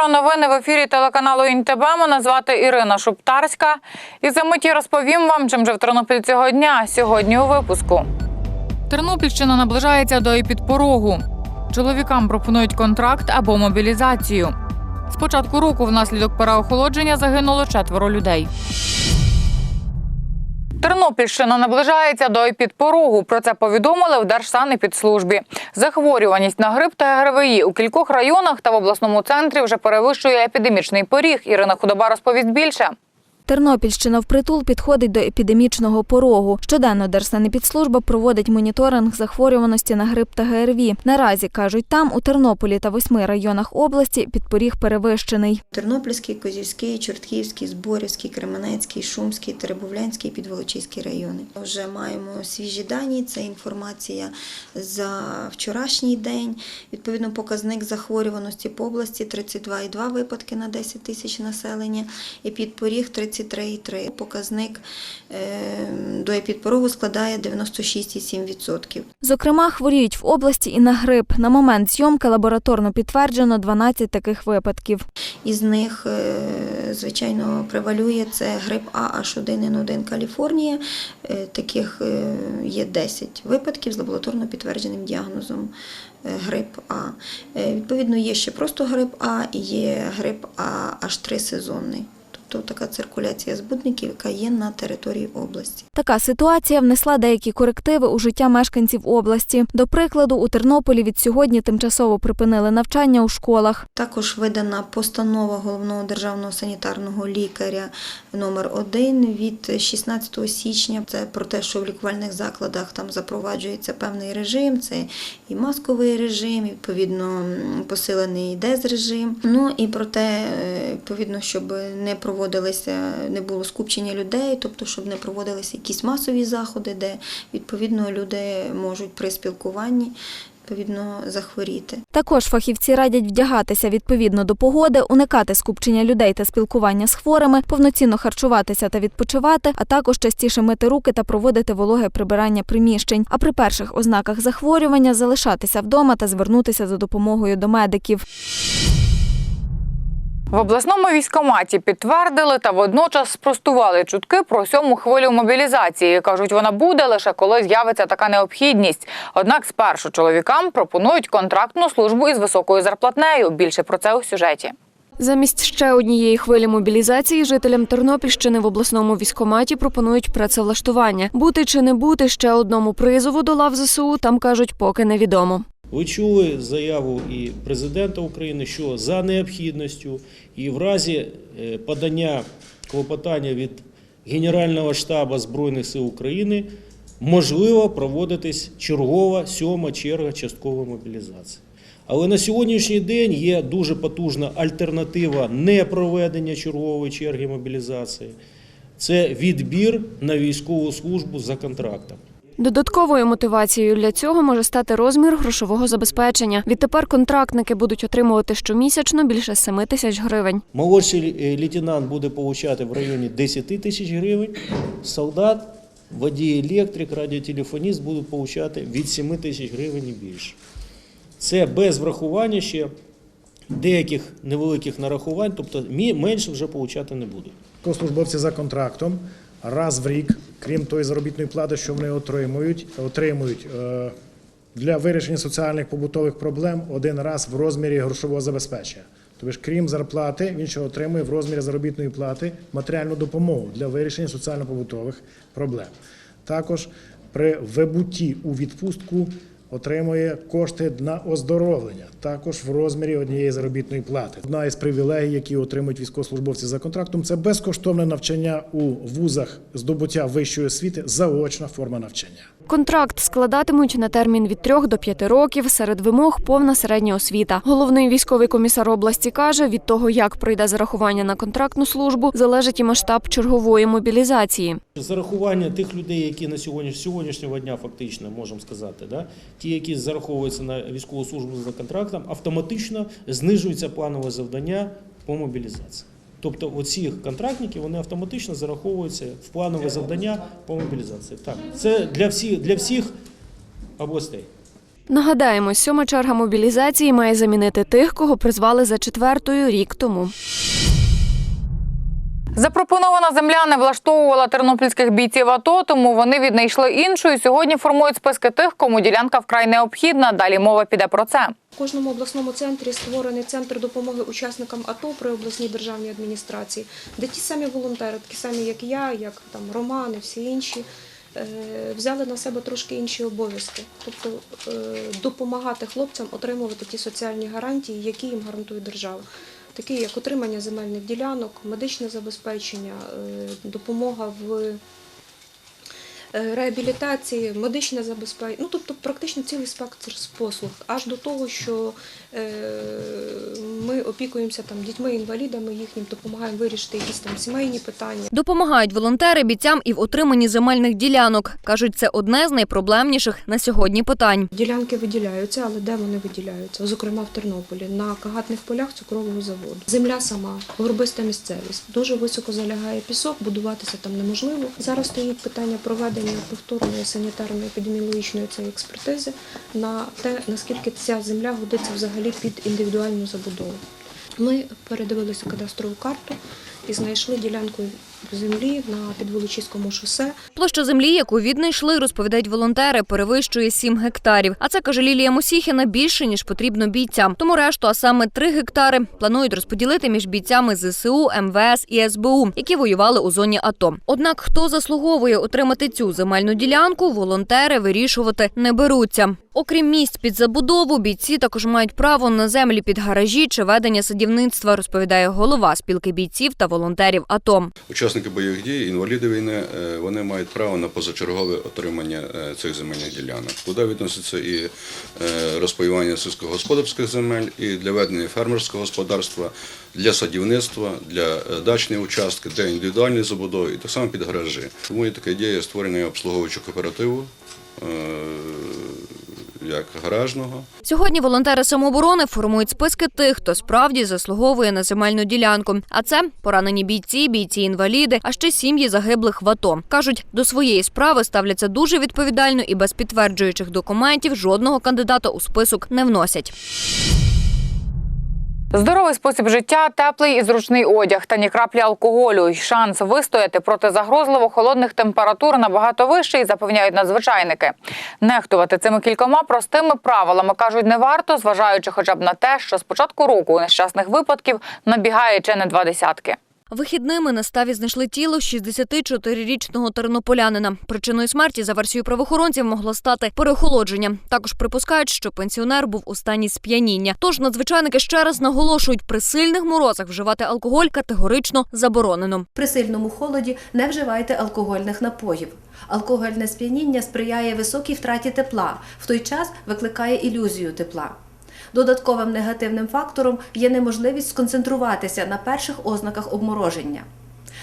Доброго. Новини в ефірі телеканалу ІНТБ. Мене звати Ірина Шуптарська. І за миті розповім вам, чим же в Тернопіль цього дня. Сьогодні у випуску. Тернопільщина наближається до епідпорогу. Чоловікам пропонують контракт або мобілізацію. З початку року внаслідок переохолодження загинуло четверо людей. Тернопільщина наближається до епідпорогу. Про це повідомили в Держсанепідслужбі. Захворюваність на грип та ГРВІ у кількох районах та в обласному центрі вже перевищує епідемічний поріг. Ірина Худоба розповість більше. Тернопільщина впритул підходить до епідемічного порогу. Щоденно Держсанепідслужба проводить моніторинг захворюваності на грип та ГРВІ. Наразі кажуть, там у Тернополі та восьми районах області підпоріг перевищений. Тернопільський, Козівський, Чортківський, Зборівський, Кременецький, Шумський, Теребовлянський, Підволочиський райони. Вже маємо свіжі дані. Це інформація за вчорашній день. Відповідно, показник захворюваності по області 32,2 випадки на 10 тисяч населення. І підпоріг 33,3. Показник е, до епідпорогу складає 96,7%. Зокрема, хворіють в області і на грип. На момент зйомки лабораторно підтверджено 12 таких випадків. Із них, е, звичайно, превалює це грип А H1N1 Каліфорнія. Е, Таких є 10 випадків з лабораторно підтвердженим діагнозом грип А. Відповідно, є ще просто грип А і є грип А H3 сезонний. Тобто така циркуляція збудників, яка є на території області. Така ситуація внесла деякі корективи у життя мешканців області. До прикладу, у Тернополі від сьогодні тимчасово припинили навчання у школах. Також видана постанова головного державного санітарного лікаря номер 1 від 16 січня. Це про те, що в лікувальних закладах там запроваджується певний режим, це і масковий режим, і, відповідно посилений дезрежим. Ну і про те, е, відповідно, щоб не проводилися, не було скупчення людей, тобто щоб не проводилися якісь масові заходи, де відповідно люди можуть при спілкуванні відповідно захворіти. Також фахівці радять вдягатися відповідно до погоди, уникати скупчення людей та спілкування з хворими, повноцінно харчуватися та відпочивати, а також частіше мити руки та проводити вологе прибирання приміщень. А при перших ознаках захворювання залишатися вдома та звернутися за допомогою до медиків. В обласному військоматі підтвердили та водночас спростували чутки про сьому хвилю мобілізації. Кажуть, вона буде лише коли з'явиться така необхідність. Однак спершу чоловікам пропонують контрактну службу із високою зарплатнею. Більше про це у сюжеті. Замість ще однієї хвилі мобілізації жителям Тернопільщини в обласному військкоматі пропонують працевлаштування. Бути чи не бути ще одному призову до лав ЗСУ там кажуть, поки невідомо. Ви чули заяву і президента України, що за необхідністю і в разі е, подання клопотання від Генерального штабу Збройних сил України можливо проводитись чергова сьома черга часткової мобілізації. Але на сьогоднішній день є дуже потужна альтернатива непроведення чергової черги мобілізації. Це відбір на військову службу за контрактом. Додатковою мотивацією для цього може стати розмір грошового забезпечення. Відтепер контрактники будуть отримувати щомісячно більше 7 тисяч гривень. Молодший е, лейтенант буде отримати в районі 10 тисяч гривень, солдат, водій електрик, радіотелефоніст будуть отримати від 7 тисяч гривень і більше. Це без врахування ще деяких невеликих нарахувань, тобто менше вже отримати не будуть. Військовослужбовці за контрактом раз в рік, крім тої заробітної плати, що вони отримують, отримують е, для вирішення соціальних побутових проблем один раз в розмірі грошового забезпечення. Тобто, крім зарплати, він ще отримує в розмірі заробітної плати матеріальну допомогу для вирішення соціально-побутових проблем. Також при вибутті у відпустку отримує кошти на оздоровлення, також в розмірі однієї заробітної плати. Одна із привілегій, які отримують військовослужбовці за контрактом, це безкоштовне навчання у вузах здобуття вищої освіти, заочна форма навчання. Контракт складатимуть на термін від 3 до 5 років. Серед вимог повна середня освіта. Головний військовий комісар області каже, від того, як пройде зарахування на контрактну службу, залежить і масштаб чергової мобілізації. Зарахування тих людей, які на сьогодні, сьогоднішнього дня фактично можемо сказати, да, ті, які зараховуються на військову службу за контрактом, автоматично знижується планове завдання по мобілізації. Тобто оці контрактники вони автоматично зараховуються в планове завдання по мобілізації. Так, це для всіх, для всіх областей. Нагадаємо, сьома черга мобілізації має замінити тих, кого призвали за четвертою рік тому. Запропонована земля не влаштовувала тернопільських бійців АТО, тому вони віднайшли іншу і сьогодні формують списки тих, кому ділянка вкрай необхідна. Далі мова піде про це. В кожному обласному центрі створений центр допомоги учасникам АТО при обласній державній адміністрації, де ті самі волонтери, такі самі, як я, як там Роман і всі інші, е, взяли на себе трошки інші обов'язки, тобто е, допомагати хлопцям отримувати ті соціальні гарантії, які їм гарантує держава. Такі як отримання земельних ділянок, медичне забезпечення, е, допомога в реабілітації, медичне забезпечення, ну тобто практично цілий спектр послуг, аж до того, що е, ми опікуємося там дітьми-інвалідами, їхнім допомагаємо вирішити якісь там сімейні питання. Допомагають волонтери бійцям і в отриманні земельних ділянок. Кажуть, це одне з найпроблемніших на сьогодні питань. Ділянки виділяються, але де вони виділяються? Зокрема, в Тернополі на кагатних полях цукрового заводу. Земля сама, горбиста місцевість. Дуже високо залягає пісок, будуватися там неможливо. Зараз стоїть питання проведення повторної санітарно-епідеміологічної цієї експертизи на те, наскільки ця земля годиться взагалі під індивідуальну забудову. Ми передивилися кадастрову карту і знайшли ділянку землі на підволочиському шосе. Площа землі, яку віднайшли, розповідають волонтери, перевищує 7 гектарів. А це каже Лілія Мусіхіна більше ніж потрібно бійцям. Тому решту, а саме 3 гектари, планують розподілити між бійцями ЗСУ, МВС і СБУ, які воювали у зоні АТО. Однак, хто заслуговує отримати цю земельну ділянку, волонтери вирішувати не беруться. Окрім місць під забудову, бійці також мають право на землі під гаражі чи ведення садівництва, розповідає голова спілки бійців та волонтерів АТО. Учасники бойових дій, інваліди війни, е, вони мають право на позачергове отримання е, цих земельних ділянок. Туди відноситься і е, розпаювання сільськогосподарських земель, і для ведення фермерського господарства, для садівництва, для дачних участки, для індивідуальної забудови і так само під гаражі. Тому є така ідея створення обслуговуючого кооперативу. Е, Як гаражного, Сьогодні волонтери самооборони формують списки тих, хто справді заслуговує на земельну ділянку. А це поранені бійці, бійці-інваліди, а ще сім'ї загиблих в АТО. кажуть, до своєї справи ставляться дуже відповідально і без підтверджуючих документів жодного кандидата у список не вносять. Здоровий спосіб життя, теплий і зручний одяг та ні краплі алкоголю. І Шанс вистояти проти загрозливо холодних температур набагато вищий, запевняють надзвичайники. Нехтувати цими кількома простими правилами кажуть не варто, зважаючи хоча б на те, що з початку року нещасних випадків набігає чи не два десятки. Вихідними на ставі знайшли тіло 64-річного тернополянина. Причиною смерті за версією правоохоронців могло стати переохолодження. Також припускають, що пенсіонер був у стані сп'яніння. Тож надзвичайники ще раз наголошують, при сильних морозах вживати алкоголь категорично заборонено. При сильному холоді не вживайте алкогольних напоїв. Алкогольне сп'яніння сприяє високій втраті тепла, в той час викликає ілюзію тепла. Додатковим негативним фактором є неможливість сконцентруватися на перших ознаках обмороження.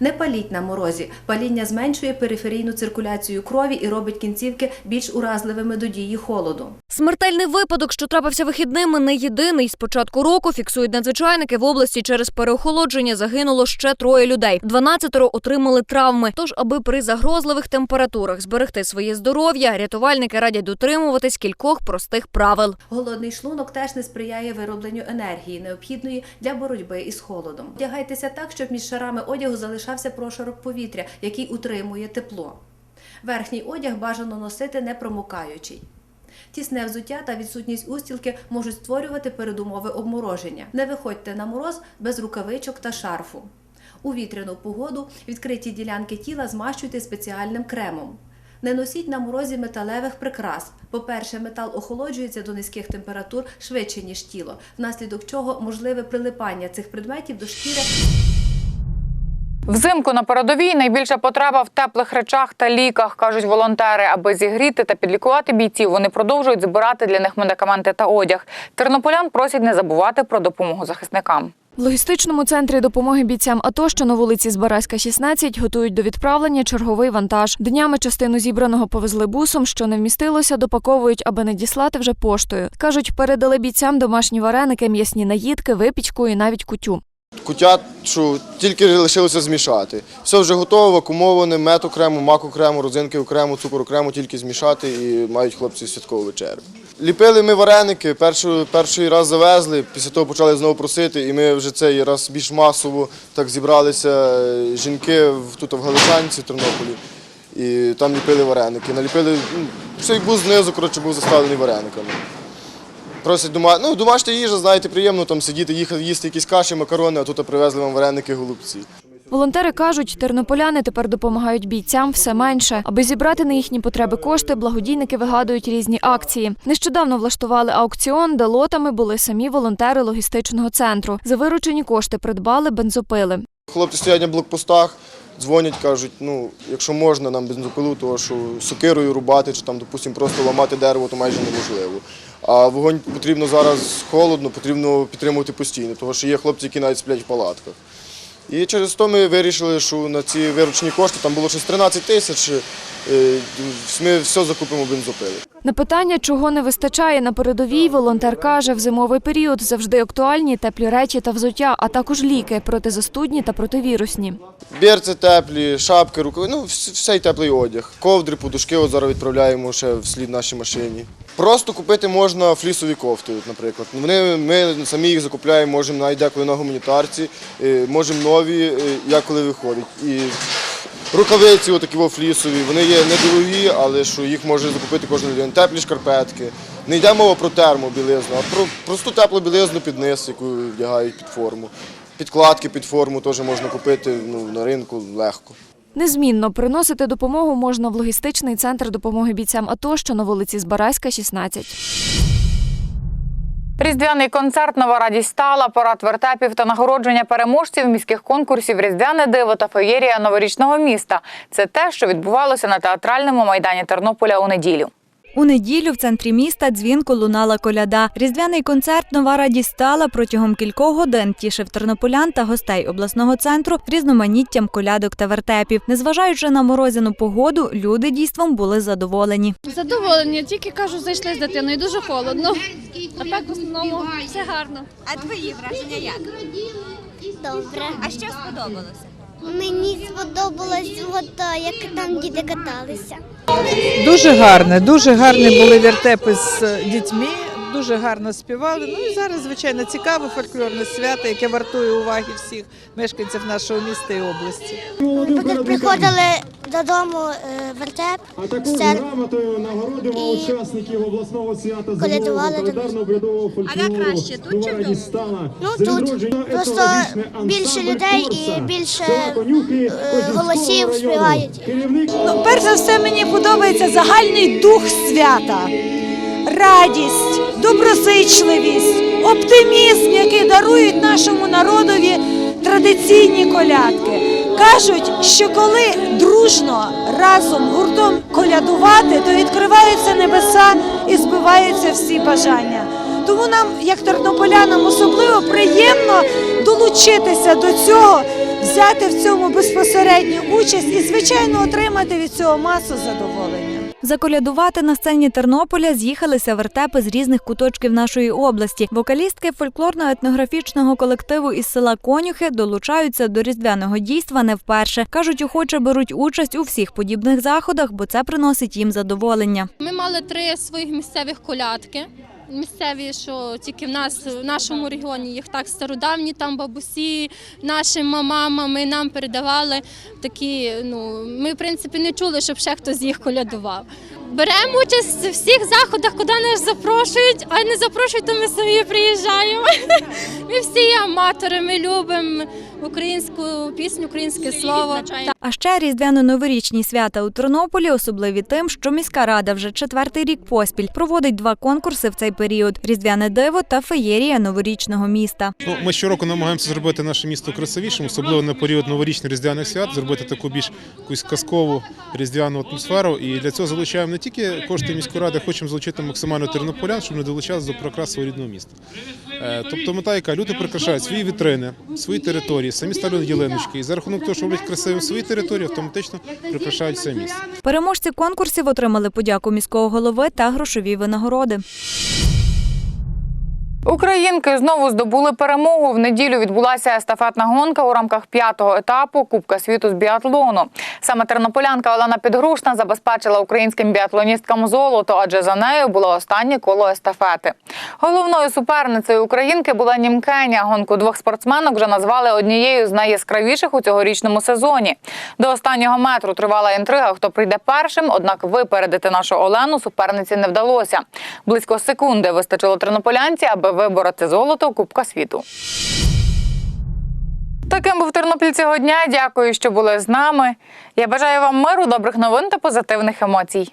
Не паліть на морозі. Паління зменшує периферійну циркуляцію крові і робить кінцівки більш уразливими до дії холоду. Смертельний випадок, що трапився вихідними, не єдиний. З початку року фіксують надзвичайники в області через переохолодження загинуло ще троє людей. 12 отримали травми. Тож, аби при загрозливих температурах зберегти своє здоров'я, рятувальники радять дотримуватись кількох простих правил. Голодний шлунок теж не сприяє виробленню енергії, необхідної для боротьби із холодом. Одягайтеся так, щоб між шарами одягу залишався прошарок повітря, який утримує тепло. Верхній одяг бажано носити не промокаючий. Тісне взуття та відсутність устілки можуть створювати передумови обмороження. Не виходьте на мороз без рукавичок та шарфу. У вітряну погоду відкриті ділянки тіла змащуйте спеціальним кремом. Не носіть на морозі металевих прикрас. По-перше, метал охолоджується до низьких температур швидше, ніж тіло, внаслідок чого можливе прилипання цих предметів до шкіри Взимку на передовій найбільша потреба в теплих речах та ліках, кажуть волонтери. Аби зігріти та підлікувати бійців, вони продовжують збирати для них медикаменти та одяг. Тернополян просять не забувати про допомогу захисникам. В логістичному центрі допомоги бійцям АТО, що на вулиці Збаразька, 16, готують до відправлення черговий вантаж. Днями частину зібраного повезли бусом, що не вмістилося, допаковують, аби не діслати вже поштою. Кажуть, передали бійцям домашні вареники, м'ясні наїдки, випічку і навіть кутю. Кутят, що тільки лишилося змішати. Все вже готово, вакуумоване, мед окремо, мак окремо, родзинки окремо, цукор окремо, тільки змішати і мають хлопці святкову вечерю. Ліпили ми вареники, перший, перший раз завезли, після того почали знову просити, і ми вже цей раз більш масово так зібралися е, жінки тут в Галичанці, в Тернополі. І там ліпили вареники. Наліпили, ну, цей бус знизу, коротше, був заставлений варениками. Просять дома... ну, домашня їжа, знаєте, приємно там сидіти, їхати їсти якісь каші, макарони, а тут привезли вам вареники, голубці. Волонтери кажуть, тернополяни тепер допомагають бійцям все менше. Аби зібрати на їхні потреби кошти, благодійники вигадують різні акції. Нещодавно влаштували аукціон, де лотами були самі волонтери логістичного центру. За виручені кошти придбали бензопили. Хлопці стоять на блокпостах, дзвонять, кажуть, ну, якщо можна нам бензопилу, то що сокирою рубати чи там, допустимо, просто ламати дерево, то майже неможливо. А вогонь потрібно зараз холодно, потрібно підтримувати постійно, тому що є хлопці, які навіть сплять в палатках. І через то ми вирішили, що на ці виручені кошти, там було щось 13 тисяч, е, ми все закупимо бензопили. На питання, чого не вистачає на передовій, волонтер каже, в зимовий період завжди актуальні теплі речі та взуття, а також ліки протизастудні та противірусні. Берці теплі, шапки, рукави, ну вс- всей теплий одяг. Ковдри, подушки от зараз відправляємо ще вслід нашій машині. Просто купити можна флісові кофти, наприклад. Вони, ми самі їх закупляємо, можемо навіть деколи на гуманітарці, е, можемо нові, е, як коли виходить. І рукавиці отакі флісові, вони є недорогі, але що їх може закупити кожен людина. Теплі шкарпетки. Не йде мова про термобілизну, а про просту теплу білизну під низ, яку вдягають під форму. Підкладки під форму теж можна купити ну, на ринку легко. Незмінно приносити допомогу можна в логістичний центр допомоги бійцям АТО, що на вулиці Збаразька, 16. Різдвяний концерт Нова радість стала, парад вертепів та нагородження переможців міських конкурсів Різдвяне диво та феєрія новорічного міста. Це те, що відбувалося на театральному майдані Тернополя у неділю. У неділю в центрі міста дзвінко лунала коляда. Різдвяний концерт Нова радість стала протягом кількох годин тішив тернополян та гостей обласного центру різноманіттям колядок та вертепів. Незважаючи на морозяну погоду, люди дійством були задоволені. Задоволені, тільки кажу, зайшли з дитиною, дуже холодно. А так в основному все гарно. А твої враження як? Добре. А що сподобалося? Мені сподобалось, от, як там діти каталися. Дуже гарне, дуже гарні були вертепи з дітьми, дуже гарно співали. Ну і зараз, звичайно, цікаве фольклорне свято, яке вартує уваги всіх мешканців нашого міста і області. Ми приходили додому е, вертеп, стер... і учасників обласного свята колядували до А де краще, тут чи вдома? Ну тут просто більше людей і більше е, голосів співають. Ну, перш за все, мені подобається загальний дух свята, радість, доброзичливість, оптимізм, який дарують нашому народові традиційні колядки. Кажуть, що коли дружно разом гуртом колядувати, то відкриваються небеса і збиваються всі бажання. Тому нам, як тернополянам, особливо приємно долучитися до цього, взяти в цьому безпосередню участь і, звичайно, отримати від цього масу задоволення. Заколядувати на сцені Тернополя з'їхалися вертепи з різних куточків нашої області. Вокалістки фольклорно-етнографічного колективу із села Конюхи долучаються до різдвяного дійства не вперше. кажуть, охоче беруть участь у всіх подібних заходах, бо це приносить їм задоволення. Ми мали три своїх місцевих колядки. Місцеві, що тільки в нас в нашому регіоні їх так стародавні, там бабусі, нашими мамами нам передавали такі. Ну ми в принципі не чули, щоб ще хтось їх колядував. Беремо участь в всіх заходах, куди нас запрошують, а не запрошують, то ми самі приїжджаємо. Ми всі аматори, ми любимо українську пісню, українське слово. А ще різдвяно-новорічні свята у Тернополі особливі тим, що міська рада вже четвертий рік поспіль проводить два конкурси в цей період: різдвяне диво та феєрія новорічного міста. Ну, ми щороку намагаємося зробити наше місто красивішим, особливо на період новорічних різдвяних свят, зробити таку більш якусь казкову різдвяну атмосферу. І для цього залучаємо не тільки кошти міської ради, хочемо залучити максимально тернополян, щоб не долучалися до прокрас свого рідного міста. Е, Тобто мета яка люди прикрашають свої вітрини, свої території, самі ставлять ялиночки. І за рахунок того, що роблять красивим свої території, автоматично прикрашають все місто. Переможці конкурсів отримали подяку міського голови та грошові винагороди. Українки знову здобули перемогу. В неділю відбулася естафетна гонка у рамках п'ятого етапу Кубка світу з біатлону. Саме тернополянка Олена Підгрушна забезпечила українським біатлоністкам золото, адже за нею було останнє коло естафети. Головною суперницею українки була Німкеня. Гонку двох спортсменок вже назвали однією з найяскравіших у цьогорічному сезоні. До останнього метру тривала інтрига, хто прийде першим. Однак випередити нашу Олену суперниці не вдалося. Близько секунди вистачило тернополянці, аби вибороти золото Кубка світу. Таким був Тернопіль цього дня. Дякую, що були з нами. Я бажаю вам миру, добрих новин та позитивних емоцій.